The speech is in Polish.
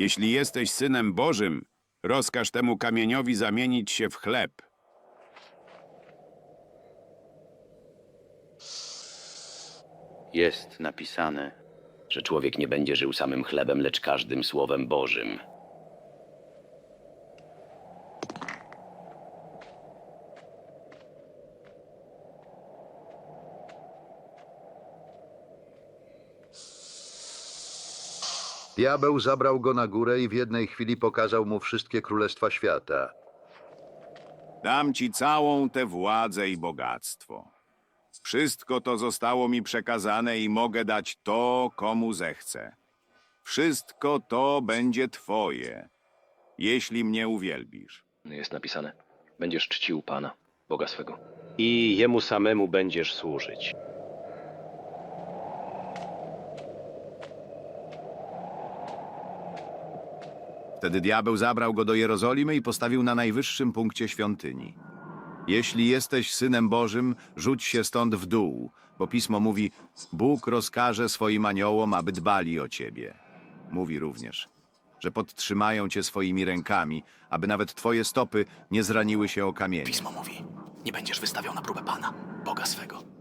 Jeśli jesteś synem Bożym, rozkaż temu kamieniowi zamienić się w chleb. Jest napisane, że człowiek nie będzie żył samym chlebem, lecz każdym słowem Bożym. Diabeł zabrał go na górę i w jednej chwili pokazał mu wszystkie królestwa świata. Dam ci całą tę władzę i bogactwo. Wszystko to zostało mi przekazane i mogę dać to, komu zechcę. Wszystko to będzie twoje, jeśli mnie uwielbisz. Jest napisane: Będziesz czcił Pana, Boga swego. I Jemu samemu będziesz służyć. Wtedy diabeł zabrał go do Jerozolimy i postawił na najwyższym punkcie świątyni. Jeśli jesteś synem Bożym, rzuć się stąd w dół, bo pismo mówi: Bóg rozkaże swoim aniołom, aby dbali o ciebie. Mówi również, że podtrzymają cię swoimi rękami, aby nawet twoje stopy nie zraniły się o kamienie. Pismo mówi, nie będziesz wystawiał na próbę Pana, Boga swego.